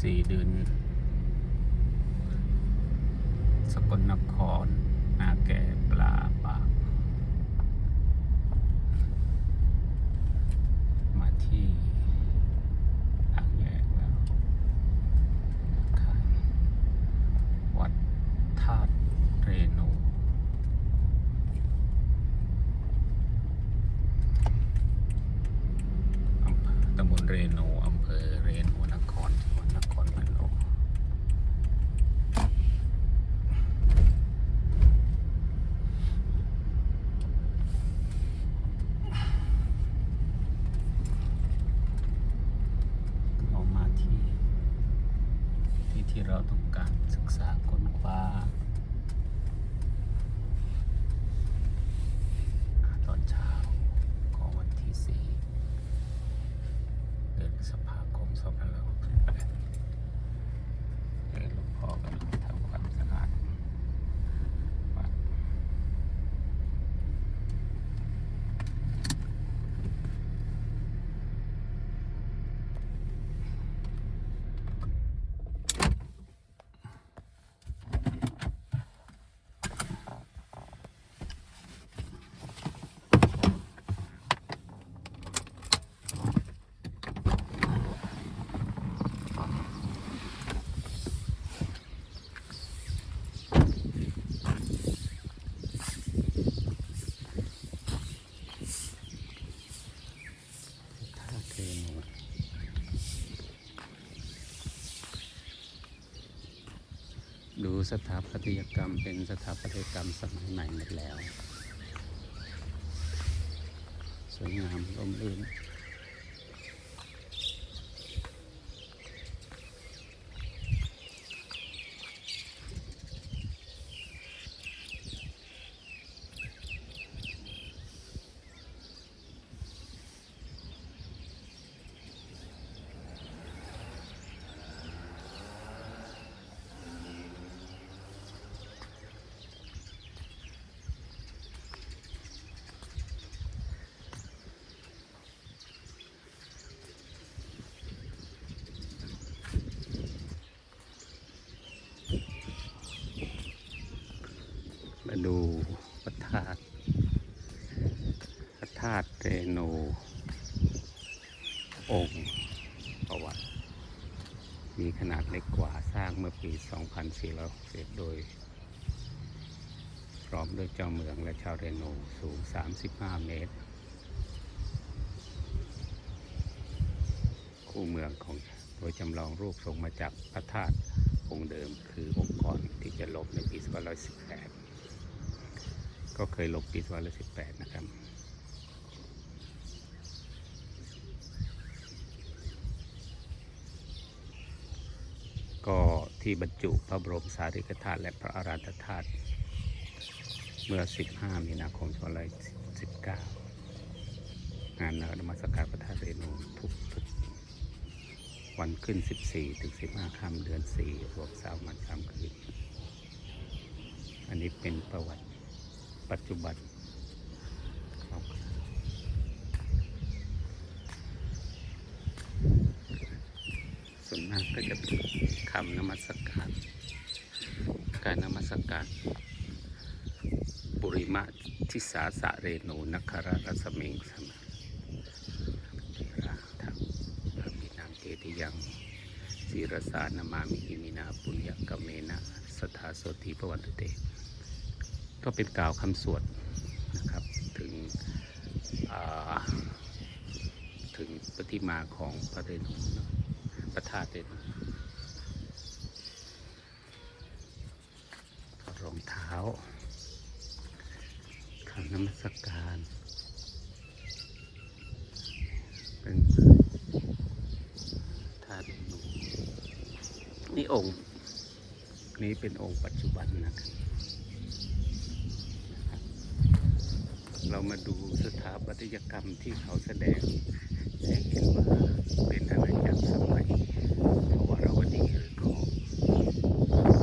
สี่เดือนสกลนคร นาแก่ปลาปาก มาที่ทางแยกแล้ววัดธาตุเรนูอำเภอตำบลเรนูอำเภอเรนูนครจังหวัดนครพนมเรามาที่ ที่ที่เราต้องการศึกษาค้นคว้า ตอนเช้าของวันที่สี่เดือนพฤษภาคม2568เดินหลวงพ่อกำลังทำความสะอาดวัดท่าเทนู ดูสถาปัตยกรรมเป็นสถาปัตยกรรมสมัยใหม่หมดแล้ว สวยงามร่มรื่น มาดูพระธาตุพระธาตุเรนูองค์ประวัติ มีขนาดเล็กกว่าสร้างเมื่อปี 2460 โดย พร้อมด้วยเจ้าเมืองและชาวเรโนูสูง 35 เมตร คู่เมืองของโดยจำลองรูปทรงมาจากพระธาตุองค์เดิมคือองค์ก่อนที่จะลบในปี 2518 ก็เคยลบปี 2518 นะครับ ก็ที่บรรจุพระบรมสารีริกธาตุและพระอาราธธาตุเมื่อ 15 มีนาคม2519 งานนมัสการพระธาตุเรนูทุกทุกวันขึ้น 14 ถึง 15 ค่ำเดือน 4 รวมสามวันสามคืน อันนี้เป็นประวัติปัจจุบันครับส่วนมากก็จะเป็นคำนมัสการ การนมัสการ ปุริมะทิสาสะเรโนนัคารารัสเมงสมาราทังพระนางเกติยังศีรสานามามิหิมินาปุญญกเมนะสทาโสติปวันตเต ก็เป็นกล่าวคำสวดนะครับถึงถึงปฏิมาของพระเรนุเนะ ระธาตุเรนุถอดรองเท้าคำนมัสการ เป็นธาตุนุนี่องค์ นี้เป็นองค์ปัจจุบันนะครับเรามาดูสถาปัตยกรรมที่เขาแสดง คิดว่าเป็นอะไรจากสมัยพระวรวดีหรือขอ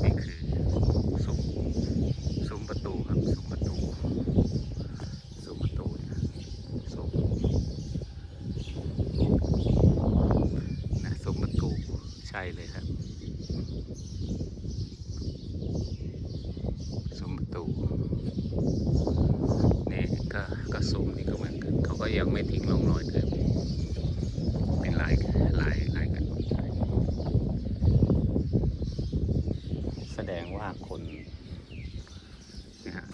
นี่คือซุ้มซุ้มประตูครับซุ้มประตูซุ้มประตูสุมนะซุ้มประตูใช่เลยครับสุมประตูนี่ก็กระซุ้มนี่ก็เหมือนกันเขาก็ยังไม่ทิ้งลงรอยเลย คนนะฮะ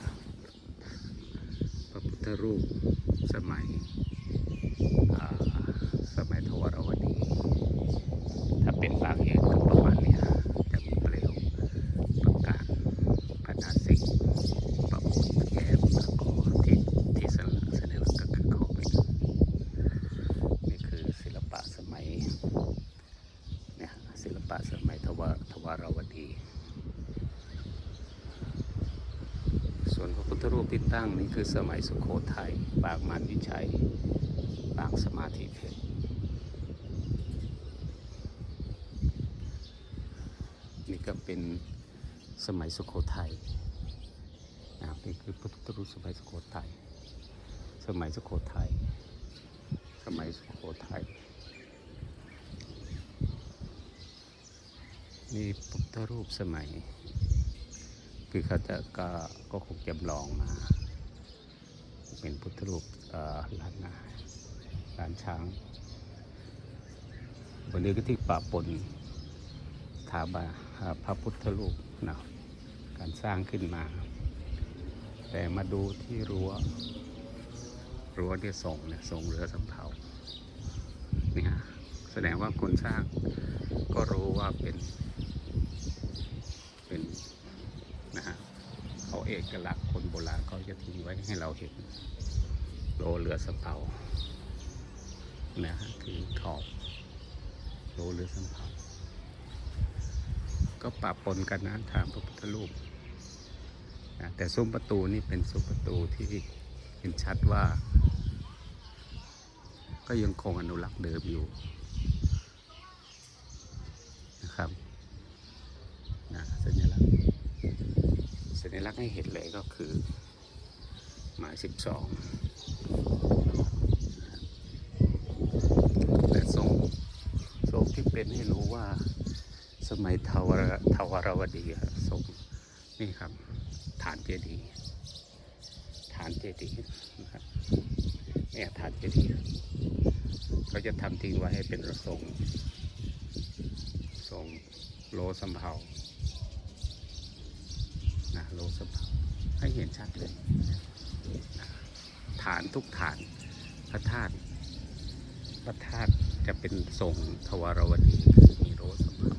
พระพุทธรูปสมัยสมัยทวารวดีถ้าเป็นปางแห่งก็ประมาณเนี้ยจะมีเปลวประกาศพนาสิงประมุขแก้มแล้วก็ที่ที่สลักแสดงก็คือเขาไปนี่คือศิลปะสมัยเนี่ยศิลปะสมัยทวารทวารวดี ส่วนพระพุทธรูปที่ตั้งนี่คือสมัยสุโขทัย ปางมารวิชัย ปางสมาธิเพชร นี่ก็เป็นสมัยสุโขทัยนะครับนี่คือพระพุทธรูปสมัยสุโขทัย สมัยสุโขทัย สมัยสุโขทัย นี่พุทธรูปสมัย คือเขาจะก็ก็คงจำลองมา เป็นพุทธรูปล้านนาล้านช้าง วันนี้ก็ที่ป่าปนถาบาพระพุทธรูปนะการสร้างขึ้นมา แต่มาดูที่รั้วรั้วที่ส่งเนี่ยส่งเรือสำเภาเนี่ยแสดงว่าคนสร้างก็รู้ว่าเป็นเป็น เอกลักษณ์คนโบราณเขาจะทิ้งไว้ให้เราเห็นโรเรือสำเภานะฮะคือขอบโรเรือสำเภาก็ปะปนกันนะทางพระพุทธรูปนะแต่ซุ้มประตูนี่เป็นซุ้มประตูที่เห็นชัดว่า ก็ยังคงอนุรักษ์เดิมอยู่นะครับนะสัญลักษณ์ สัญลักษณ์ให้เห็นเลยก็คือ หมายสิบสองแต่ทรงทรงที่เป็นให้รู้ว่าสมัยทวารทวารวดีทรงนี่ครับ ฐานเจดีย์ฐานเจดีย์นะครับเนี่ยฐานเจดีย์เขาจะทำทิ้งไว้ให้เป็นระทรงทรงโลสำเภา นะโลสภาให้เห็นชัดเลยฐานทุกฐานพระธาตุพระธาตุจะเป็นทรงทวารวดีมีโลสภา